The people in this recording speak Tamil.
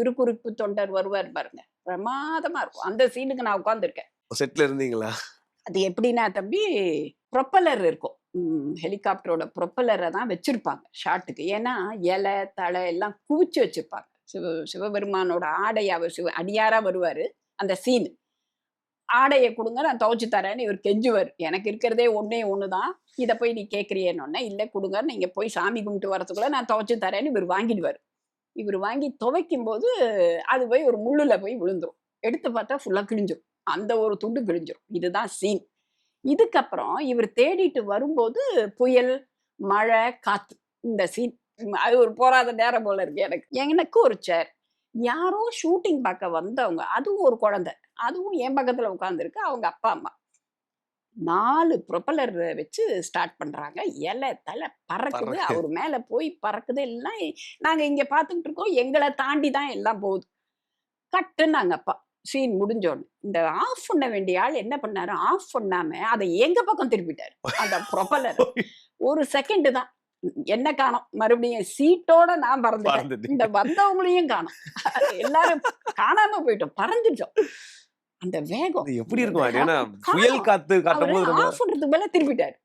திருக்குறிப்பு தொண்டர் வருவார் பாருங்க. பிரமாதமா இருக்கும். அந்த சீனுக்கு நான் உட்காந்துருக்கேன் செட்ல இருந்தீங்களா? அது எப்படின்னா தம்பி ப்ரொப்பலர் இருக்கும். ஹெலிகாப்டரோட ப்ரொப்பலரை தான் வச்சிருப்பாங்க ஷாட்டுக்கு. ஏன்னா இலை தலை எல்லாம் குவிச்சு வச்சிருப்பாங்க. சிவ சிவபெருமானோட ஆடை அவர் சிவ அடியாரா வருவாரு அந்த சீன். ஆடையை கொடுங்க நான் துவைச்சு தரேன்னு இவர் கெஞ்சுவார். எனக்கு இருக்கிறதே ஒண்ணே ஒன்று தான். இதை போய் நீ கேட்குறியன்னு இல்லை கொடுங்க நீங்க போய் சாமி கும்பிட்டு வரதுக்குள்ள நான் துவைச்சு தரேன்னு இவர் வாங்கிடுவார். இவர் வாங்கி துவைக்கும் போது அது போய் ஒரு முள்ளுல போய் விழுந்துரும். எடுத்து பார்த்தா ஃபுல்லாக கிழிஞ்சிரும். அந்த ஒரு துண்டு கிழிஞ்சிரும். இதுதான் சீன் இதுக்கப்புறம் இவர் தேடிட்டு வரும்போது புயல் மழை காத்து. இந்த சீன் அது ஒரு போராத நேரம் போல இருக்கு எனக்கு. எனக்கு ஒரு சேர் யாரோ ஷூட்டிங் பார்க்க வந்தவங்க அதுவும் ஒரு குழந்தை. அதுவும் என் பக்கத்துல உட்காந்துருக்கு அவங்க அப்பா அம்மா. நாலு ப்ரொப்பலர் வச்சு ஸ்டார்ட் பண்றாங்க. இலை தலை பறக்குது. பறக்கு. அவர் மேல போய் பறக்குது. எல்லாம் நாங்க இங்க பார்த்துக்கிட்டு இருக்கோம். எங்களை தாண்டி தான் எல்லாம் போகுது. கட்டுனாங்க அப்பா. சீன் முடிஞ்சோன்னு இந்த ஆஃப் பண்ண வேண்டிய ஆள் என்ன பண்ணாரு? ஆஃப் பண்ணாம அதை எங்க பக்கம் திருப்பிட்டாரு. அந்த ப்ரொப்பலர் ஒரு செகண்ட் தான். என்ன காணோம்? மறுபடியும் சீட்டோட நான் பறந்துட்டேன். இந்த வந்தவங்களையும் காணோம். எல்லாரும் காணாம போயிட்டோம். பறந்துட்டோம். அந்த வேகம் எப்படி இருக்கும். ஏன்னா புயல் காத்து காட்டும் போது அவரு ரொம்ப ஆஃப் பண்றதுக்கு மேல திருப்பிட்டாரு